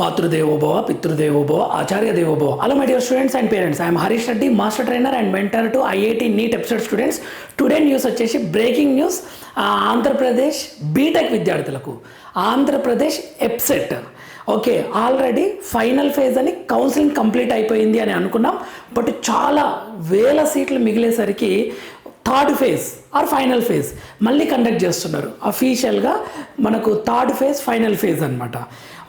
మాతృదేవోభవ పితృదేవోభవ ఆచార్య దేవోభవ hello my dear students and parents I'm Harish Reddy master trainer and mentor to IIT NEET episode students today news వచ్చేసి breaking news Andhra Pradesh BTech విద్యార్థులకు. Andhra Pradesh EAPCET okay already final phase అని counselling complete అయిపోయింది అని అనుకున్నాం. But చాలా వేల సీట్లు మిగిలేసరికి third phase or final phase. మళ్ళీ కండక్ట్ చేస్తున్నారు. అఫీషియల్గా మనకు థర్డ్ ఫేజ్ ఫైనల్ ఫేజ్ అనమాట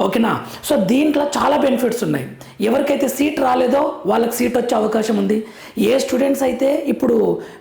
ఓకేనా? సో దీంట్లో చాలా బెనిఫిట్స్ ఉన్నాయి. ఎవరికైతే సీట్ రాలేదో వాళ్ళకి సీట్ వచ్చే అవకాశం ఉంది. ఏ స్టూడెంట్స్ అయితే ఇప్పుడు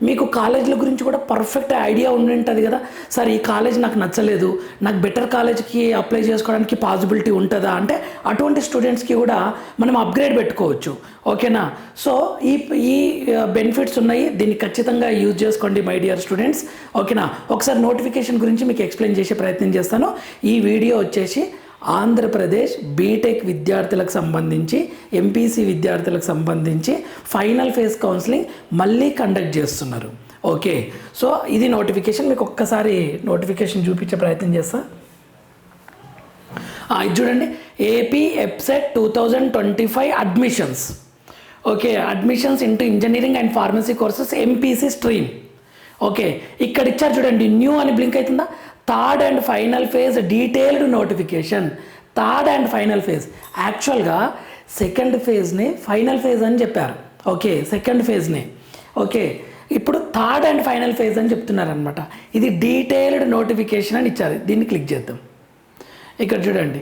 మీకు కాలేజీల గురించి కూడా పర్ఫెక్ట్ ఐడియా ఉండి ఉంటుంది కదా. సార్ ఈ కాలేజ్ నాకు నచ్చలేదు. నాకు బెటర్ కాలేజ్కి అప్లై చేసుకోవడానికి పాసిబిలిటీ ఉంటుందా? అంటే అటువంటి స్టూడెంట్స్కి కూడా మనం అప్గ్రేడ్ పెట్టుకోవచ్చు. ఓకేనా? సో ఈ ఈ uh, బెనిఫిట్స్ ఉన్నాయి. దీన్ని ఖచ్చితంగా యూజ్ చేసుకోండి మై డియర్ స్టూడెంట్స్. ఓకేనా? ఒకసారి నోటిఫికేషన్ గురించి మీకు ఎక్స్ప్లెయిన్ చేసే ప్రయత్నం చేస్తాను. ఈ వీడియో వచ్చేసి ఆంధ్రప్రదేశ్ బీటెక్ విద్యార్థులకు సంబంధించి ఎంపీసీ విద్యార్థులకు సంబంధించి ఫైనల్ ఫేజ్ కౌన్సిలింగ్ మళ్ళీ కండక్ట్ చేస్తున్నారు. ఓకే? సో ఇది నోటిఫికేషన్. మీకు ఒక్కసారి నోటిఫికేషన్ చూపించే ప్రయత్నం చేస్తా. ఇది చూడండి. AP EAPCET two thousand twenty five admissions. Okay? Admissions into engineering and pharmacy courses MPC stream. Okay ఇక్కడ ఇచ్చారు చూడండి న్యూ అని బ్లింక్ అవుతుందా third and final phase detailed notification third and final phase యాక్చువల్గా సెకండ్ ఫేజ్ని ఫైనల్ ఫేజ్ అని చెప్పారు. Okay second ఫేజ్ని ఓకే ఇప్పుడు థర్డ్ అండ్ ఫైనల్ ఫేజ్ అని చెప్తున్నారనమాట ఇది డీటెయిల్డ్ నోటిఫికేషన్ అని ఇచ్చారు. దీన్ని క్లిక్ చేద్దాం. ఇక్కడ చూడండి.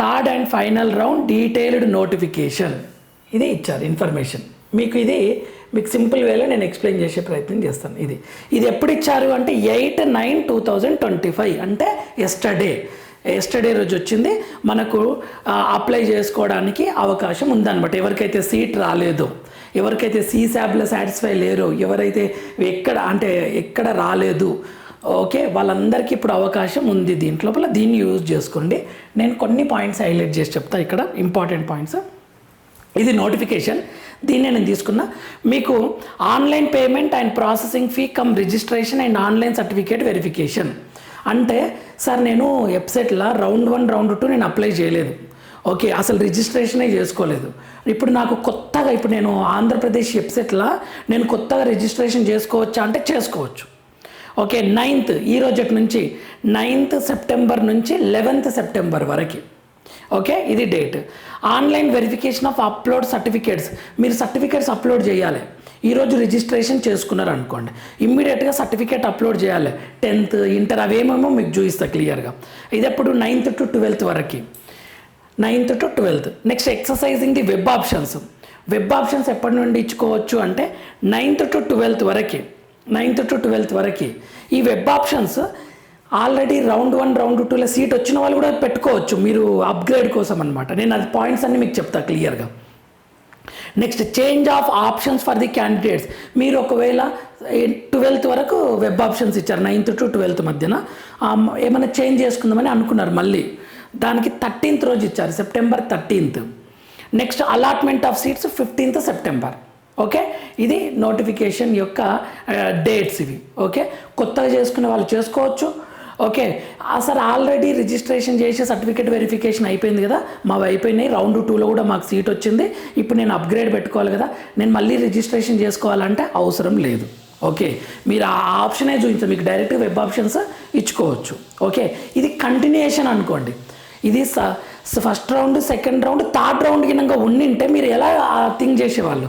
Third and final round detailed notification ఇది ఇచ్చారు ఇన్ఫర్మేషన్ మీకు ఇది మీకు సింపుల్ వేలో నేను ఎక్స్ప్లెయిన్ చేసే ప్రయత్నం చేస్తాను. ఇది. ఇది ఎప్పుడు ఇచ్చారు అంటే eight nine two thousand twenty five అంటే ఎస్టర్డే. ఎస్టర్డే రోజు వచ్చింది. మనకు అప్లై చేసుకోవడానికి అవకాశం ఉందన్నమాట. ఎవరికైతే సీట్ రాలేదో ఎవరికైతే సీసాబ్లో సాటిస్ఫై లేరో ఎవరైతే ఎక్కడ అంటే ఎక్కడ రాలేదు ఓకే వాళ్ళందరికీ ఇప్పుడు అవకాశం ఉంది దీంట్లోపల దీన్ని యూజ్ చేసుకోండి. నేను కొన్ని పాయింట్స్ హైలైట్ చేసి చెప్తా ఇక్కడ ఇంపార్టెంట్ పాయింట్స్. ఇది నోటిఫికేషన్ దీన్ని నేను తీసుకున్నా. మీకు online payment and processing fee cum registration and online certificate verification అంటే సార్ నేను వెబ్సైట్లో రౌండ్ వన్ రౌండ్ టూ నేను అప్లై చేయలేదు. ఓకే అసలు రిజిస్ట్రేషనే చేసుకోలేదు. ఇప్పుడు నాకు కొత్తగా ఇప్పుడు నేను ఆంధ్రప్రదేశ్ వెబ్సైట్లో నేను కొత్తగా రిజిస్ట్రేషన్ చేసుకోవచ్చా అంటే చేసుకోవచ్చు. ఓకే నైన్త్ ఈ రోజు నుంచి? నైన్త్ సెప్టెంబర్ నుంచి లెవెన్త్ సెప్టెంబర్ వరకు. ఓకే ఇది date online verification of upload certificates మీరు సర్టిఫికేట్స్ అప్లోడ్ చేయాలి. ఈరోజు రిజిస్ట్రేషన్ చేసుకున్నారు అనుకోండి. ఇమ్మీడియట్గా సర్టిఫికేట్ అప్లోడ్ చేయాలి. టెన్త్ ఇంటర్ అవేమేమో మీకు చూపిస్తా క్లియర్గా ఇది ఎప్పుడు? నైన్త్ టు ట్వెల్త్ వరకు. Ninth to twelfth next exercising the web options web options ఎప్పటి నుండి ఇచ్చుకోవచ్చు అంటే నైన్త్ టు ట్వెల్త్ వరకు. నైన్త్ టు ట్వెల్త్ వరకు. ఈ web options already round one round టూలో సీట్ వచ్చిన వాళ్ళు కూడా పెట్టుకోవచ్చు. మీరు అప్గ్రేడ్ కోసం అనమాట నేను అది పాయింట్స్ అన్ని మీకు చెప్తా క్లియర్గా next change of options for the candidates మీరు ఒకవేళ ట్వెల్త్ వరకు వెబ్ ఆప్షన్స్ ఇచ్చారు నైన్త్ టు ట్వెల్త్ మధ్యన ఏమైనా చేంజ్ చేసుకుందామని అనుకున్నారు మళ్ళీ. దానికి థర్టీన్త్ రోజు ఇచ్చారు September thirteenth next allotment of seats fifteenth September okay ఇది నోటిఫికేషన్ యొక్క uh, డేట్స్ ఇవి. ఓకే కొత్తగా చేసుకునే వాళ్ళు చేసుకోవచ్చు. ఓకే. సార్ ఆల్రెడీ రిజిస్ట్రేషన్ చేసి సర్టిఫికేట్ వెరిఫికేషన్ అయిపోయింది కదా? మావి అయిపోయినాయి రౌండ్ టూలో కూడా మాకు సీట్ వచ్చింది. ఇప్పుడు నేను అప్గ్రేడ్ పెట్టుకోవాలి కదా? నేను మళ్ళీ రిజిస్ట్రేషన్ చేసుకోవాలంటే అవసరం లేదు. ఓకే. మీరు ఆ ఆప్షనే చూపించారు మీకు డైరెక్ట్ వెబ్ ఆప్షన్స్ ఇచ్చుకోవచ్చు. ఓకే. ఇది కంటిన్యూషన్ అనుకోండి. ఇది first round second round third round కింద ఉండింటే మీరు ఎలా థింక్ చేసేవాళ్ళు?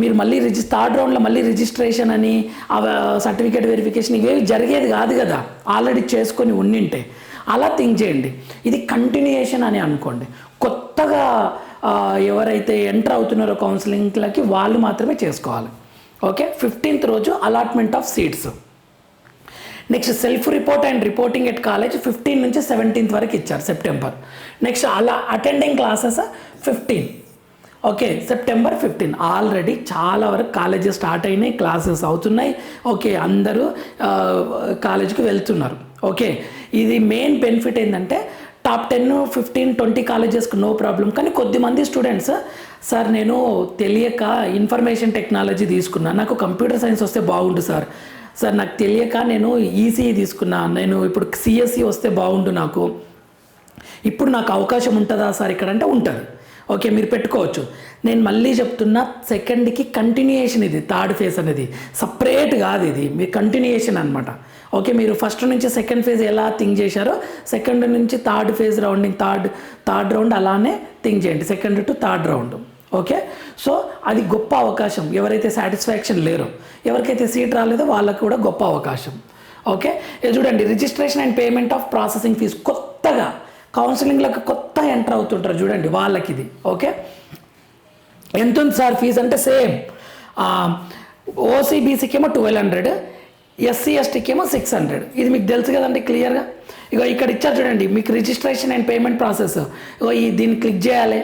మీరు మళ్ళీ రిజి థర్డ్ రౌండ్లో మళ్ళీ రిజిస్ట్రేషన్ అని సర్టిఫికేట్ వెరిఫికేషన్ ఇవేవి జరిగేది కాదు కదా. ఆల్రెడీ చేసుకొని ఉండింటే. అలా థింక్ చేయండి. ఇది కంటిన్యూయేషన్ అని అనుకోండి. కొత్తగా ఎవరైతే ఎంటర్ అవుతున్నారో కౌన్సిలింగ్లకి వాళ్ళు మాత్రమే చేసుకోవాలి. ఓకే? ఫిఫ్టీన్త్ రోజు allotment of seats. Next self report and reporting at college fifteen నుంచి సెవెంటీన్త్ వరకు ఇచ్చారు సెప్టెంబర్. నెక్స్ట్ అలా attending classes fifteen. Okay September fifteen already చాలా వరకు కాలేజెస్ స్టార్ట్ అయినాయి క్లాసెస్ అవుతున్నాయి. ఓకే అందరూ కాలేజీకి వెళ్తున్నారు. ఓకే ఇది మెయిన్ బెనిఫిట్ ఏంటంటే టాప్ టెన్ ఫిఫ్టీన్ ట్వంటీ కాలేజెస్కి నో ప్రాబ్లం. కానీ కొద్దిమంది స్టూడెంట్స్ సార్ నేను తెలియక ఇన్ఫర్మేషన్ టెక్నాలజీ తీసుకున్నా. నాకు కంప్యూటర్ సైన్స్ వస్తే బాగుండు సార్. సార్ నాకు తెలియక నేను ఈసీఈ తీసుకున్నా. నేను ఇప్పుడు సిఎస్సి వస్తే బాగుండు నాకు. ఇప్పుడు నాకు అవకాశం ఉంటుందా సార్ ఇక్కడ? అంటే ఉంటుంది ఓకే మీరు పెట్టుకోవచ్చు. నేను మళ్ళీ చెప్తున్నా సెకండ్కి కంటిన్యూయేషన్ ఇది థర్డ్ ఫేజ్ అనేది. సపరేట్ కాదు ఇది మీ కంటిన్యూయేషన్ అనమాట ఓకే మీరు ఫస్ట్ నుంచి సెకండ్ ఫేజ్ ఎలా థింక్ చేశారో సెకండ్ నుంచి third phase rounding third third round అలానే థింక్ చేయండి. Second to third round. Okay so అది గొప్ప అవకాశం. ఎవరైతే సాటిస్ఫాక్షన్ లేరో ఎవరికైతే సీట్ రాలేదో వాళ్ళకు కూడా గొప్ప అవకాశం. ఓకే ఇది చూడండి registration and payment of processing fees కొత్తగా కౌన్సిలింగ్లకు కొత్త ఎంటర్ అవుతుంటారు చూడండి వాళ్ళకి ఇది ఓకే? ఎంత ఉంది సార్ ఫీజు అంటే సేమ్. ఓసీబీసీకి ఏమో ట్వెల్వ్ హండ్రెడ్ ఎస్సీ ఎస్టీకి ఏమో సిక్స్ హండ్రెడ్. ఇది మీకు తెలుసు కదండి క్లియర్గా? ఇగో ఇక్కడ ఇచ్చారు చూడండి మీకు రిజిస్ట్రేషన్ అండ్ పేమెంట్ ప్రాసెస్. ఇగో ఈ దీన్ని క్లిక్ చేయాలి.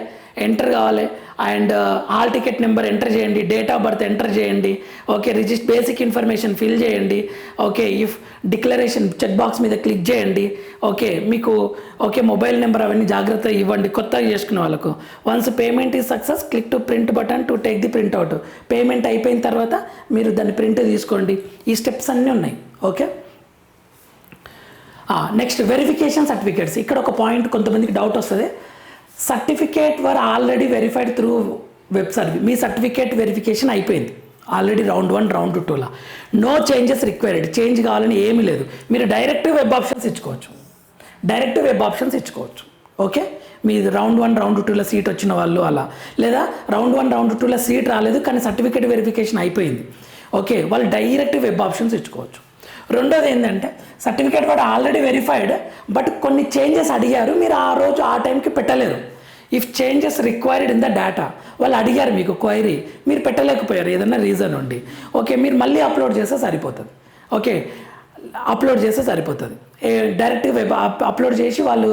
ఎంటర్ కావాలి. And hall ticket number enter చేయండి. డేట్ ఆఫ్ బర్త్ ఎంటర్ చేయండి. Okay resist basic information fill చేయండి. Okay if declaration check box మీద క్లిక్ చేయండి. ఓకే మీకు ఓకే మొబైల్ నెంబర్ అవన్నీ జాగ్రత్తగా ఇవ్వండి. కొత్తగా చేసుకునే వాళ్ళకు. వన్స్ పేమెంట్ ఈ success click to print button to take the print out payment అయిపోయిన తర్వాత మీరు దాన్ని ప్రింట్ తీసుకోండి. ఈ స్టెప్స్ అన్నీ ఉన్నాయి. ఓకే నెక్స్ట్ వెరిఫికేషన్ సర్టిఫికేట్స్ ఇక్కడ ఒక పాయింట్ కొంతమందికి డౌట్ వస్తుంది. Certificate were already verified through web service me certificate verification అయిపోయింది. ఆల్రెడీ రౌండ్ వన్ రౌండ్ టూలో. No changes required. చేంజ్ కావాలని ఏమీ లేదు. మీరు డైరెక్ట్ వెబ్ ఆప్షన్స్ ఇచ్చుకోవచ్చు. డైరెక్ట్ వెబ్ ఆప్షన్స్ ఇచ్చుకోవచ్చు. ఓకే? మీ రౌండ్ వన్ రౌండ్ టూలో సీట్ వచ్చిన వాళ్ళు అలా. లేదా రౌండ్ వన్ రౌండ్ టూలో సీట్ రాలేదు కానీ సర్టిఫికేట్ వెరిఫికేషన్ అయిపోయింది. ఓకే? వాళ్ళు డైరెక్ట్ వెబ్ ఆప్షన్స్ ఇచ్చుకోవచ్చు. రెండోది ఏంటంటే సర్టిఫికేట్ కూడా ఆల్రెడీ వెరిఫైడ్ బట్ కొన్ని చేంజెస్ అడిగారు. మీరు ఆ రోజు ఆ టైంకి పెట్టలేరు. If changes required in the data వాళ్ళు అడిగారు మీకు క్వైరీ మీరు పెట్టలేకపోయారు ఏదైనా రీజన్ ఉండి. ఓకే మీరు మళ్ళీ అప్లోడ్ చేస్తే సరిపోతుంది. ఓకే అప్లోడ్ చేస్తే సరిపోతుంది. డైరెక్ట్ వెబ్ అప్లోడ్ చేసి వాళ్ళు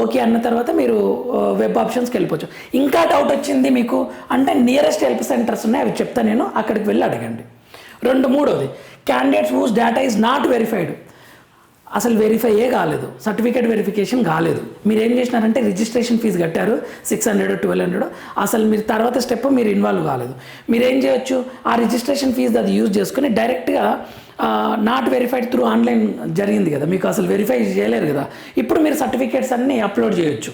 ఓకే అన్న తర్వాత మీరు వెబ్ ఆప్షన్స్కి వెళ్ళిపోవచ్చు. ఇంకా డౌట్ వచ్చింది మీకు అంటే నియరెస్ట్ హెల్ప్ సెంటర్స్ ఉన్నాయి అవి చెప్తా నేను అక్కడికి వెళ్ళి అడగండి. రెండు మూడోది candidates whose data is not verified అసలు వెరిఫైయే కాలేదు. సర్టిఫికేట్ వెరిఫికేషన్ కాలేదు. మీరు ఏం చేసినారంటే రిజిస్ట్రేషన్ ఫీజు కట్టారు. సిక్స్ హండ్రెడ్ ట్వెల్వ్ హండ్రెడ్ అసలు మీరు తర్వాత స్టెప్ మీరు ఇన్వాల్వ్ కాలేదు. మీరు ఏం చేయొచ్చు? ఆ రిజిస్ట్రేషన్ ఫీజు అది యూజ్ చేసుకుని డైరెక్ట్గా నాట్ వెరిఫైడ్ త్రూ ఆన్లైన్ జరిగింది కదా. మీకు అసలు వెరిఫై చేయలేరు కదా. ఇప్పుడు మీరు సర్టిఫికేట్స్ అన్నీ అప్లోడ్ చేయొచ్చు.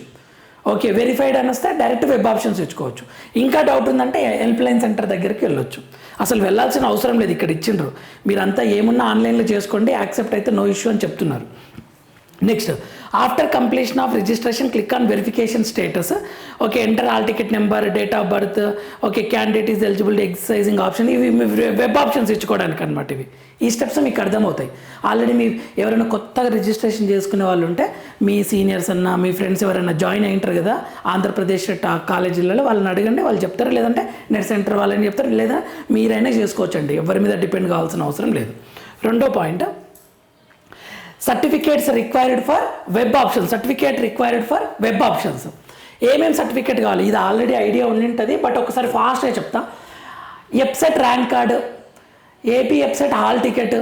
ఓకే వెరిఫైడ్ అని వస్తే డైరెక్ట్ వెబ్ ఆప్షన్స్ తెచ్చుకోవచ్చు. ఇంకా డౌట్ ఉందంటే హెల్ప్ లైన్ సెంటర్ దగ్గరికి వెళ్ళొచ్చు. అసలు వెళ్ళాల్సిన అవసరం లేదు ఇక్కడ ఇచ్చిండ్రు. మీరంతా ఏమున్నా ఆన్లైన్లో చేసుకోండి యాక్సెప్ట్ అయితే నో ఇష్యూ అని చెప్తున్నారు. Next after completion of registration click on verification status okay enter all ticket number date of birth okay candidate is eligible exercising option ఇవి వెబ్ ఆప్షన్స్ ఇచ్చుకోవడానికి అనమాట ఇవి. ఈ స్టెప్స్ మీకు అర్థమవుతాయి. ఆల్రెడీ మీ ఎవరైనా కొత్తగా రిజిస్ట్రేషన్ చేసుకునే వాళ్ళు ఉంటే మీ సీనియర్స్ అన్న మీ ఫ్రెండ్స్ ఎవరైనా జాయిన్ అయింటారు కదా ఆంధ్రప్రదేశ్ కాలేజీలలో వాళ్ళని అడగండి వాళ్ళు చెప్తారు? లేదంటే నెట్ సెంటర్ వాళ్ళని చెప్తారు? లేదా మీరైనా చేసుకోవచ్చండి. ఎవరి మీద డిపెండ్ కావాల్సిన అవసరం లేదు. రెండో point certificates required for web option certificate required for web options ఏమేమి సర్టిఫికేట్ కావాలి? ఇది ఆల్రెడీ ఐడియా ఉండింటుంది బట్ ఒకసారి ఫాస్ట్గా చెప్తా. EAPCET rank card AP EAPCET hall ticket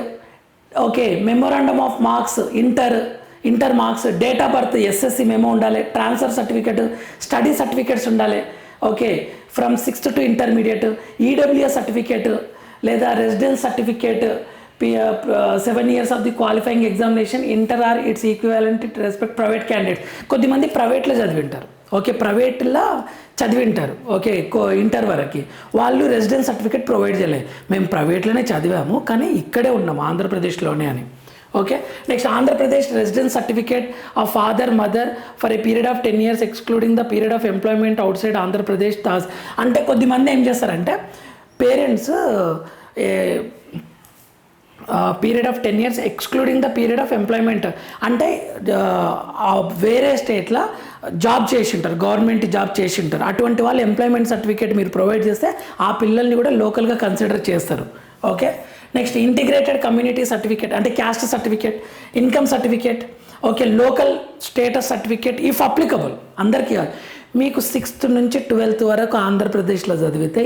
okay memorandum of marks inter inter marks date of birth SSC memo ఉండాలి transfer certificate study certificates ఉండాలి okay from sixth to intermediate EWS certificate లేదా residence certificate seven years of the qualifying examination inter or it's equivalent it respect private candidate కొద్దిమంది ప్రైవేట్లో చదివింటారు. Okay ప్రైవేట్లో చదివింటారు. Okay కో inter వరకు. వాళ్ళు residence certificate provide చేయలేదు మేము ప్రైవేట్లోనే చదివాము కానీ ఇక్కడే ఉన్నాము ఆంధ్రప్రదేశ్లోనే అని. Okay next Andhra Pradesh residence certificate of father mother for a period of ten years excluding the period of employment outside Andhra Pradesh తాస్ అంటే కొద్దిమంది ఏం చేస్తారంటే parents period of ten years excluding the period of employment అంటే వేరే స్టేట్లో job చేసి ఉంటారు government job చేసి ఉంటారు అటువంటి వాళ్ళు ఎంప్లాయ్మెంట్ సర్టిఫికేట్ మీరు ప్రొవైడ్ చేస్తే ఆ పిల్లల్ని కూడా లోకల్గా కన్సిడర్ చేస్తారు. Okay next integrated community certificate అంటే caste certificate income certificate okay local status certificate if applicable అందరికీ మీకు సిక్స్త్ నుంచి ట్వెల్త్ వరకు ఆంధ్రప్రదేశ్లో చదివితే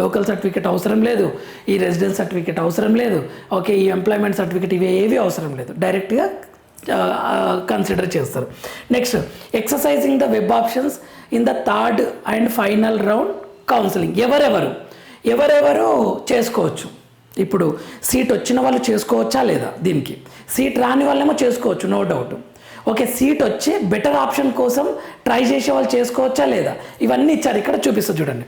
లోకల్ సర్టిఫికేట్ అవసరం లేదు. ఈ రెసిడెన్స్ సర్టిఫికేట్ అవసరం లేదు. ఓకే ఈ ఎంప్లాయ్మెంట్ సర్టిఫికేట్ ఇవి ఏవి అవసరం లేదు. డైరెక్ట్గా కన్సిడర్ చేస్తారు. Next exercising the web options in the third and final round counselling. ఎవరెవరు? ఎవరెవరు చేసుకోవచ్చు. ఇప్పుడు సీట్ వచ్చిన వాళ్ళు చేసుకోవచ్చా లేదా దీనికి? సీట్ రాని వాళ్ళేమో చేసుకోవచ్చు నో డౌట్. ఓకే సీట్ వచ్చి బెటర్ ఆప్షన్ కోసం ట్రై చేసే వాళ్ళు చేసుకోవచ్చా లేదా? ఇవన్నీ ఇచ్చారు. ఇక్కడ చూపిస్తా చూడండి.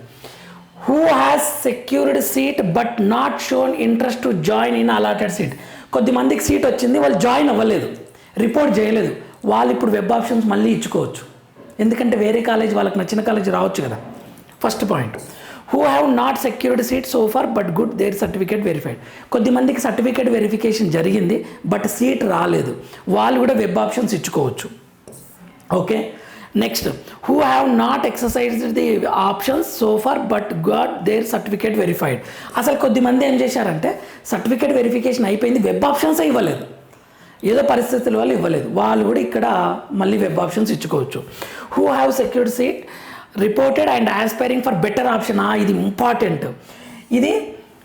Who has secured seat but not shown interest to join in allotted seat కొద్దిమందికి సీట్ వచ్చింది వాళ్ళు జాయిన్ అవ్వలేదు. రిపోర్ట్ చేయలేదు. వాళ్ళు ఇప్పుడు వెబ్ ఆప్షన్స్ మళ్ళీ ఇచ్చుకోవచ్చు. ఎందుకంటే వేరే కాలేజ్ వాళ్ళకి నచ్చిన కాలేజ్ రావచ్చు కదా. First point who have not secured seat so far but got there certificate verified కొద్దిమందికి సర్టిఫికేట్ వెరిఫికేషన్ జరిగింది బట్ సీట్ రాలేదు. వాళ్ళు కూడా వెబ్ ఆప్షన్స్ ఇచ్చుకోవచ్చు. Okay next who have not exercise the options so far but got there certificate verified అసలు కొద్దిమంది ఏం చేశారంటే సర్టిఫికేట్ వెరిఫికేషన్ అయిపోయింది వెబ్ ఆప్షన్స్ ఇవ్వలేదు. ఏదో పరిస్థితుల వల్ల ఇవ్వలేదు. వాళ్ళు కూడా ఇక్కడ మళ్ళీ వెబ్ ఆప్షన్స్ ఇచ్చుకోవచ్చు. Who have secured seat reported and aspiring for better option ఇది ఇంపార్టెంట్ ఇది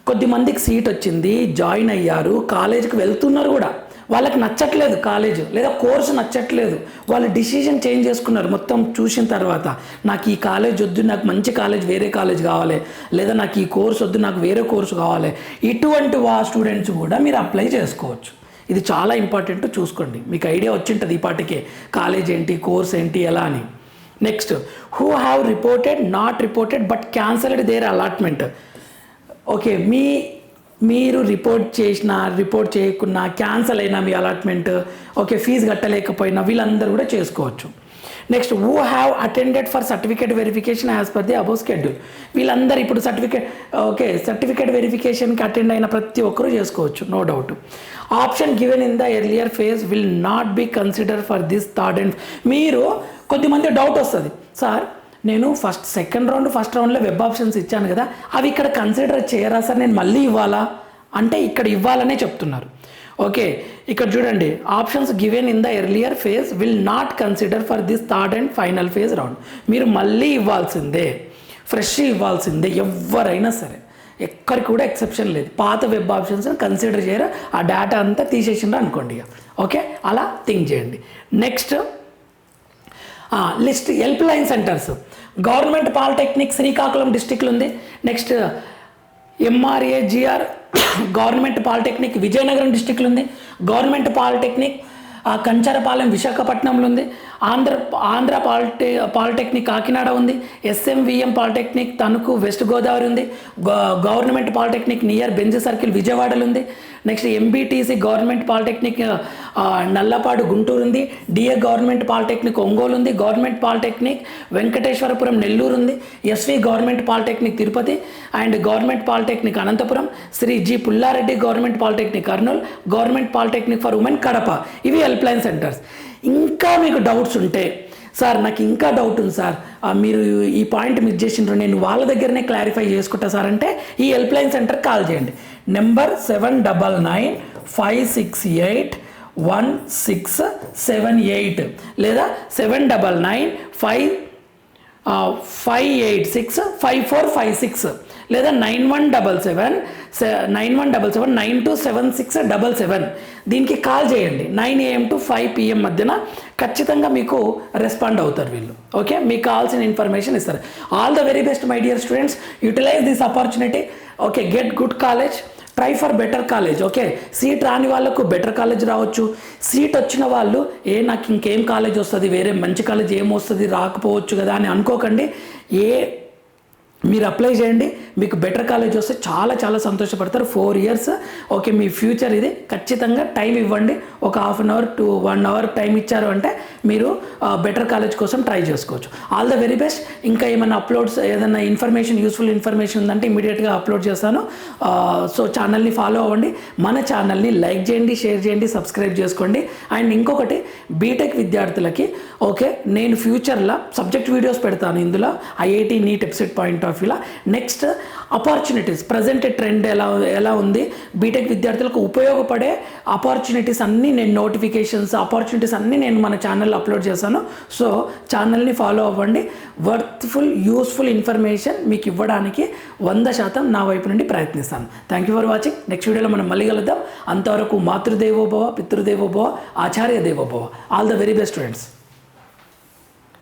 కొద్దిమందికి సీట్ వచ్చింది జాయిన్ అయ్యారు కాలేజీకి వెళ్తున్నారు కూడా. వాళ్ళకి నచ్చట్లేదు కాలేజ్ లేదా కోర్సు నచ్చట్లేదు. వాళ్ళు డిసిషన్ చేంజ్ చేసుకున్నారు మొత్తం చూసిన తర్వాత. నాకు ఈ కాలేజ్ వద్దు నాకు మంచి కాలేజ్ వేరే కాలేజ్ కావాలి. లేదా నాకు ఈ కోర్స్ వద్దు నాకు వేరే కోర్సు కావాలి. ఇటువంటి వా స్టూడెంట్స్ కూడా మీరు అప్లై చేసుకోవచ్చు. ఇది చాలా ఇంపార్టెంట్ చూసుకోండి. మీకు ఐడియా వచ్చింటుంది ఈ పాటికే. కాలేజ్ ఏంటి కోర్స్ ఏంటి ఎలా అని. Next who have reported not reported but cancelled there allotment. Okay మీ మీరు రిపోర్ట్ చేసిన రిపోర్ట్ చేయకున్నా క్యాన్సల్ అయినా మీ అలాట్మెంట్ ఓకే ఫీజు కట్టలేకపోయినా వీళ్ళందరూ కూడా చేసుకోవచ్చు. Next who have attended for certificate verification as per the above schedule వీళ్ళందరూ ఇప్పుడు సర్టిఫికేట్ ఓకే సర్టిఫికేట్ వెరిఫికేషన్కి అటెండ్ అయిన ప్రతి ఒక్కరూ చేసుకోవచ్చు no doubt option given in the earlier phase will not be consider for this third and మీరు కొద్దిమంది doubt వస్తుంది. సార్ నేను ఫస్ట్ సెకండ్ రౌండ్ ఫస్ట్ రౌండ్లో వెబ్ ఆప్షన్స్ ఇచ్చాను కదా అవి ఇక్కడ కన్సిడర్ చేయరా సార్? నేను మళ్ళీ ఇవ్వాలా? అంటే ఇక్కడ ఇవ్వాలనే చెప్తున్నారు. ఓకే ఇక్కడ చూడండి options given in the earlier phase will not consider for this third and final phase round మీరు మళ్ళీ ఇవ్వాల్సిందే ఫ్రెష్ ఇవ్వాల్సిందే ఎవరైనా సరే. ఎక్కడికి కూడా ఎక్సెప్షన్ లేదు. పాత వెబ్ ఆప్షన్స్ కన్సిడర్ చేయరు? ఆ డేటా అంతా తీసేసిండ్రు అనుకోండి ఇక. ఓకే అలా థింక్ చేయండి. Next list help line centres government polytechnic Srikakulam డిస్టిక్లో ఉంది. Next MRA GR government polytechnic Vizianagaram డిస్టిక్లో ఉంది. గవర్నమెంట్ పాలిటెక్నిక్ ఆ, కంచరపాలెం విశాఖపట్నంలో ఉంది. ఆంధ్ర ఆంధ్ర పాలిటే పాలిటెక్నిక్ కాకినాడ ఉంది. SMVM polytechnic Tanuku west Godavari ఉంది. Government polytechnic near Benz circle విజయవాడలో ఉంది. Next MBTC government polytechnic Nallapadu Guntur ఉంది. డిఏ గవర్నమెంట్ పాలిటెక్నిక్ ఒంగోలు ఉంది. గవర్నమెంట్ పాలిటెక్నిక్ వెంకటేశ్వరపురం నెల్లూరు ఉంది. SV government polytechnic Tirupati and government polytechnic Anantapur. Sri G Pullareddy government polytechnic Kurnool. Government polytechnic for women Kadapa. ఇవి help line centres. ఇంకా మీకు doubts ఉంటే sir నాకు ఇంకా doubt ఉంది సార్. మీరు ఈ పాయింట్ మిస్ చేసినారు నేను వాళ్ళ దగ్గరనే క్లారిఫై చేసుకుంటా సార్. అంటే ఈ హెల్ప్ లైన్ సెంటర్ కాల్ చేయండి. Number seven double nine five six eight one six seven eight లేదా seven double nine five five eight six five four five six లేదా nine one double seven nine one double seven nine two seven six double seven దీనికి call చేయండి. Nine AM to five PM మధ్యన ఖచ్చితంగా మీకు respond అవుతారు వీళ్ళు. Okay మీకు కావాల్సిన ఇన్ఫర్మేషన్ ఇస్తారు. All the very best my dear students utilize this opportunity okay get good college try for better college okay seat రాని వాళ్ళకు బెటర్ కాలేజ్ రావచ్చు. సీట్ వచ్చిన వాళ్ళు ఏ నాకు ఇంకేం కాలేజ్ వస్తుంది వేరే మంచి కాలేజ్ ఏం వస్తుంది రాకపోవచ్చు కదా అని అనుకోకండి. ఏ మీరు అప్లై చేయండి. మీకు బెటర్ కాలేజ్ వస్తే చాలా చాలా సంతోషపడతారు. ఫోర్ ఇయర్స్ ఓకే మీ ఫ్యూచర్ ఇది. ఖచ్చితంగా టైం ఇవ్వండి. ఒక half an hour to one hour time ఇచ్చారు అంటే మీరు బెటర్ కాలేజ్ కోసం ట్రై చేసుకోవచ్చు. ఆల్ ద వెరీ బెస్ట్ ఇంకా ఏమైనా అప్లోడ్స్ ఏదైనా ఇన్ఫర్మేషన్ యూస్ఫుల్ ఇన్ఫర్మేషన్ ఉందంటే ఇమీడియట్గా అప్లోడ్ చేస్తాను. సో ఛానల్ని ఫాలో అవ్వండి. మన ఛానల్ని లైక్ చేయండి షేర్ చేయండి సబ్స్క్రైబ్ చేసుకోండి. అండ్ ఇంకొకటి బీటెక్ విద్యార్థులకి ఓకే నేను ఫ్యూచర్లో సబ్జెక్ట్ వీడియోస్ పెడతాను ఇందులో. IIT NEET EAPCET point of next opportunities present trend ఎలా ఎలా ఉంది? బీటెక్ విద్యార్థులకు ఉపయోగపడే ఆపర్చునిటీస్ అన్నీ నేను నోటిఫికేషన్స్ ఆపర్చునిటీస్ అన్నీ నేను మన ఛానల్లో అప్లోడ్ చేశాను. సో ఛానల్ని ఫాలో అవ్వండి. వర్త్ఫుల్ యూస్ఫుల్ ఇన్ఫర్మేషన్ మీకు ఇవ్వడానికి వంద శాతం నా వైపు నుండి ప్రయత్నిస్తాను. Thank you for watching next వీడియోలో మనం మళ్ళీ కలుద్దాం. అంతవరకు మాతృదేవోభవ పితృదేవోభవ ఆచార్య దేవోభవ. All the very best students